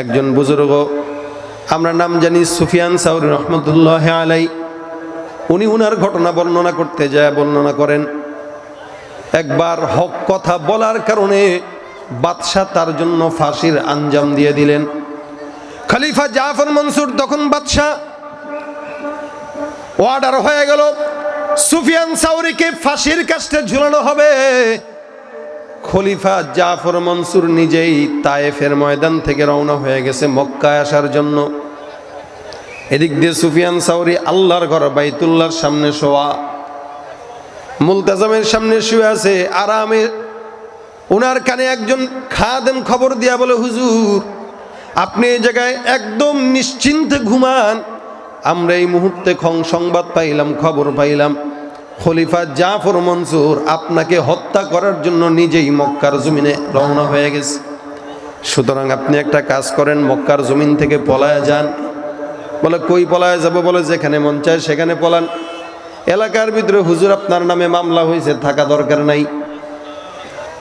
একজন বুজুর্গ, আমরা নাম জানি সুফিয়ান সাউরি রহমতুল্লাহ আলাই। উনি উনার ঘটনা বর্ণনা করতে যায়, বর্ণনা করেন, একবার হক কথা বলার কারণে বাদশাহ তার জন্য ফাঁসির আঞ্জাম দিয়ে দিলেন। খলিফা জাফর মনসুর তখন বাদশাহ অর্ডার হয়ে গেল, সুফিয়ান সাউরিকে ফাঁসির কাস্টে ঝুলানো হবে। খলিফা জাফর মনসুর নিজেই তায়েফের ময়দান থেকে রওনা হয়ে গেছে মক্কায় আসার জন্য। এদিক দিয়ে সুফিয়ান সাউরি আল্লাহর ঘর বাইতুল্লার সামনে শোয়া। মুলতাজামের সামনে শুয়ে আছে আরামে। ওনার কানে একজন খাদেম খবর দিয়া বলে, হুজুর, আপনি এই জায়গায় একদম নিশ্চিন্তে ঘুমান। আমরা এই মুহূর্তে সংবাদ পাইলাম, খবর পাইলাম। খলিফা জাফর মনসুর আপনাকে হত্যা করার জন্য নিজেই মক্কার জমিনে রওনা হয়ে গেছে। সুতরাং আপনি একটা কাজ করেন, মক্কার জমিন থেকে পলায় যান। বলে, কই পলায় যাব? বলে, যেখানে মন চায় সেখানে পলান। এলাকার ভিতরে হুজুর আপনার নামে মামলা হয়েছে, থাকা দরকার নাই।